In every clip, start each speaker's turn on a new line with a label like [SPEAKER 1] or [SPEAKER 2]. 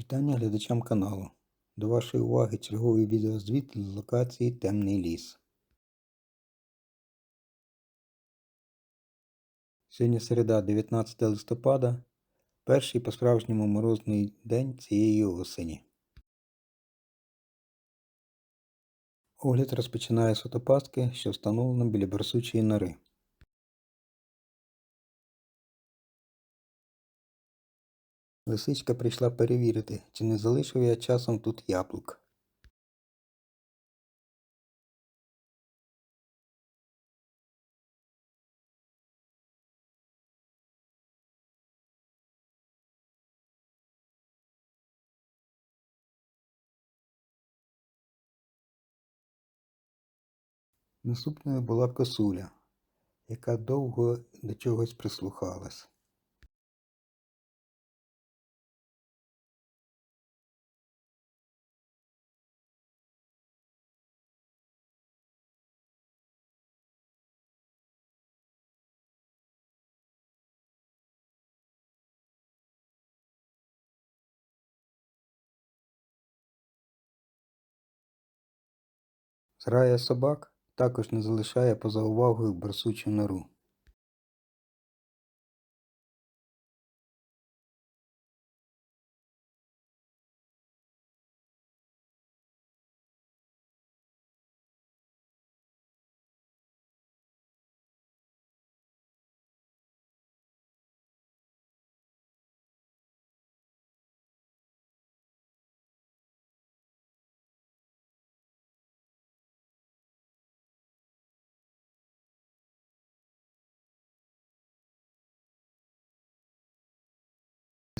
[SPEAKER 1] Вітання глядачам каналу. До вашої уваги черговий відеозвіт з локації Темний ліс. Сьогодні середа, 19 листопада, перший по-справжньому морозний день цієї осені. Огляд розпочинає з фотопастки, що встановлена біля барсучої нори. Лисичка прийшла перевірити, чи не залишив я часом тут яблук. Наступною була косуля, яка довго до чогось прислухалась. Зграя собак також не залишає поза увагою барсучу нору.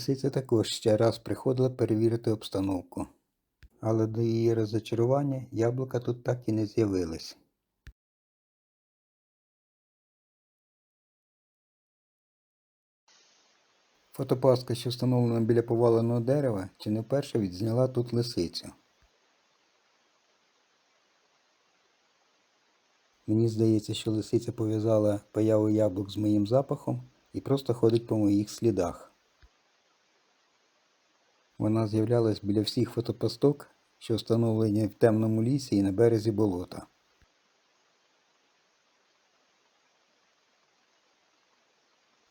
[SPEAKER 1] Лисиця також ще раз приходила перевірити обстановку, але до її розочарування яблука тут так і не з'явились. Фотопастка, що встановлена біля поваленого дерева, чи не вперше відзняла тут лисицю. Мені здається, що лисиця пов'язала появу яблук з моїм запахом і просто ходить по моїх слідах. Вона з'являлась біля всіх фотопасток, що встановлені в темному лісі і на березі болота.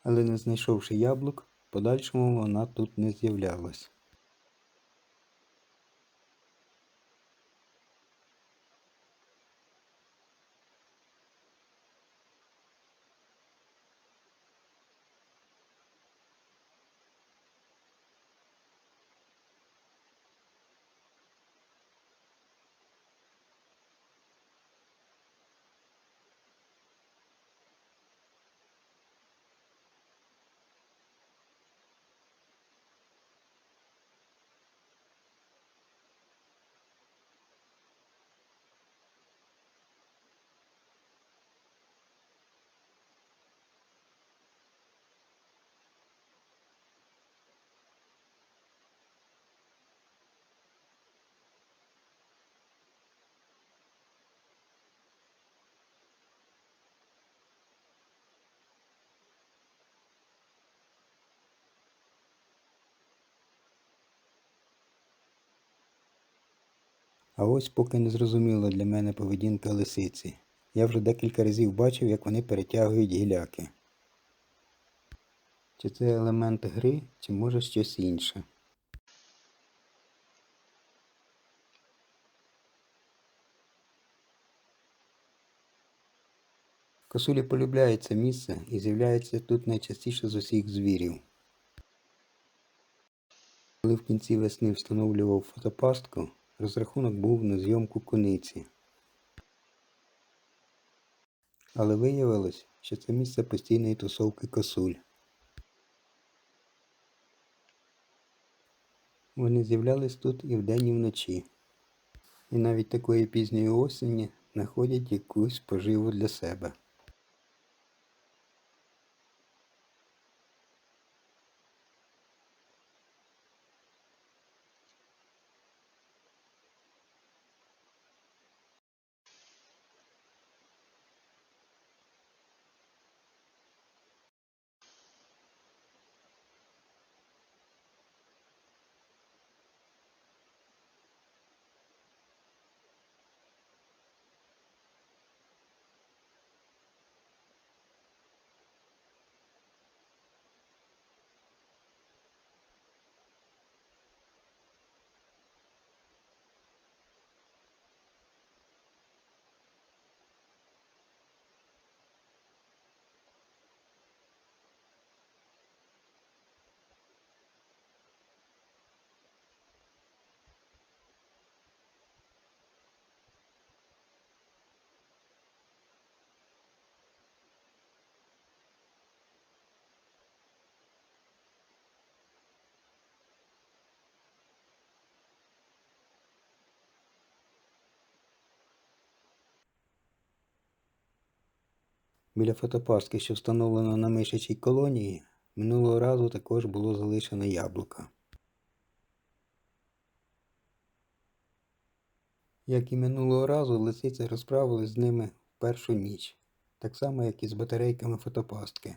[SPEAKER 1] Але не знайшовши яблук, подальшому вона тут не з'являлась. А ось поки не зрозуміла для мене поведінка лисиці. Я вже декілька разів бачив, як вони перетягують гіляки. Чи це елемент гри, чи може щось інше. Косулі полюбляють це місце і з'являється тут найчастіше з усіх звірів. Коли в кінці весни встановлював фотопастку, розрахунок був на зйомку куниці. Але виявилось, що це місце постійної тусовки косуль. Вони з'являлись тут і вдень, і вночі. І навіть такої пізньої осені знаходять якусь поживу для себе. Біля фотопастки, що встановлено на мишачій колонії, минулого разу також було залишено яблуко. Як і минулого разу, лисиці розправились з ними в першу ніч, так само, як і з батарейками фотопастки.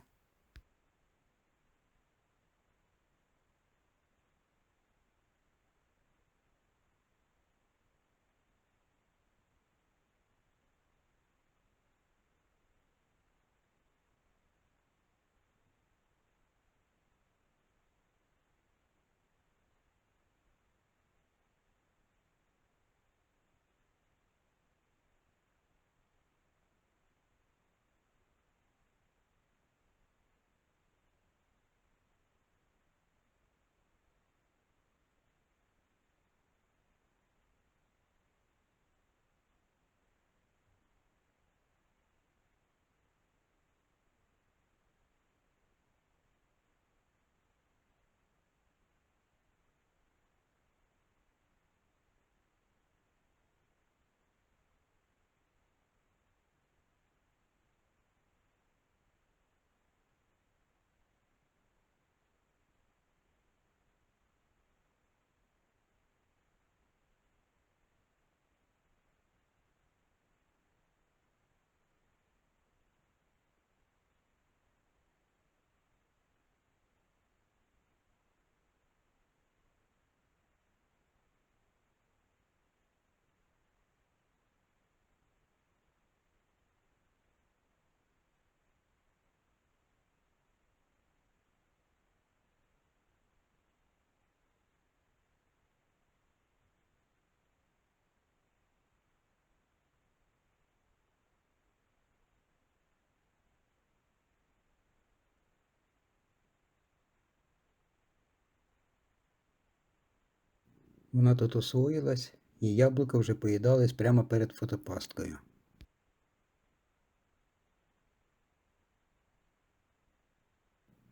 [SPEAKER 1] Вона тут освоїлась, і яблука вже поїдались прямо перед фотопасткою.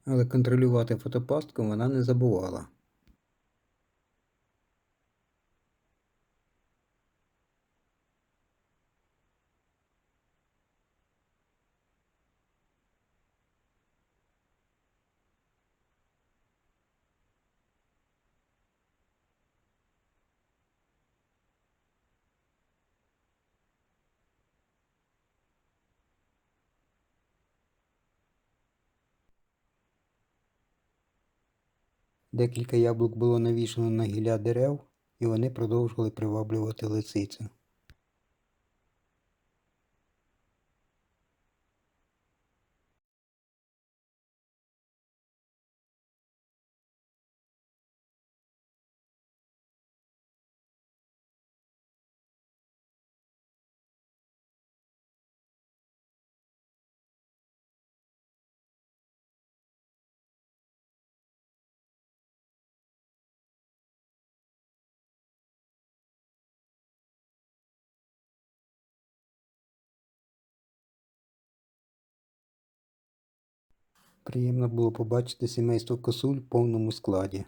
[SPEAKER 1] Але контролювати фотопастку вона не забувала. Декілька яблук було навішано на гілля дерев, і вони продовжували приваблювати лисицю. Приємно було побачити сімейство косуль в повному складі.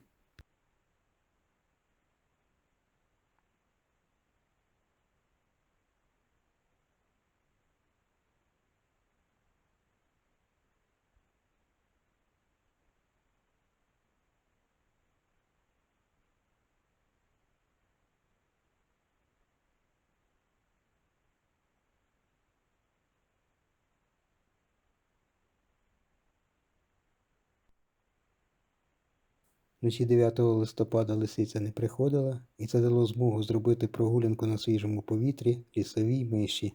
[SPEAKER 1] Вночі 9 листопада лисиця не приходила, і це дало змогу зробити прогулянку на свіжому повітрі лісовій миші.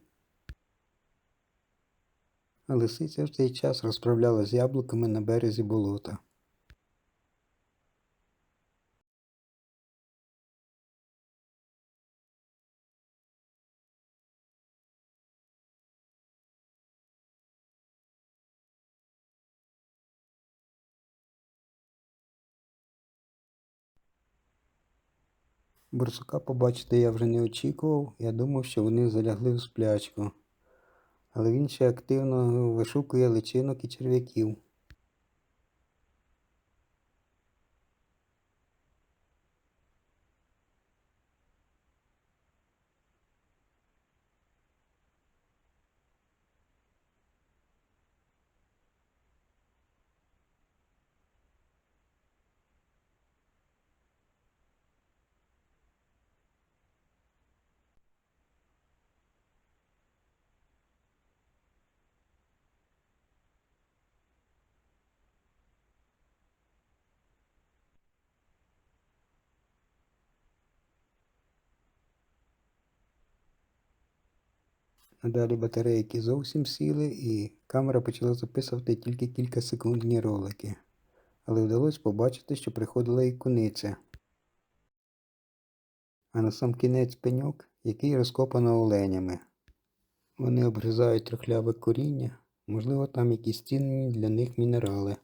[SPEAKER 1] А лисиця в цей час розправляла з яблуками на березі болота. Борсука побачити я вже не очікував, я думав, що вони залягли в сплячку. Але він ще активно вишукує личинок і черв'яків. А далі батарейки зовсім сіли, і камера почала записувати тільки кілька секундні ролики. Але вдалося побачити, що приходила і куниця. А на сам кінець пеньок, який розкопано оленями. Вони обгризають трухляве коріння, можливо, там якісь цінні для них мінерали.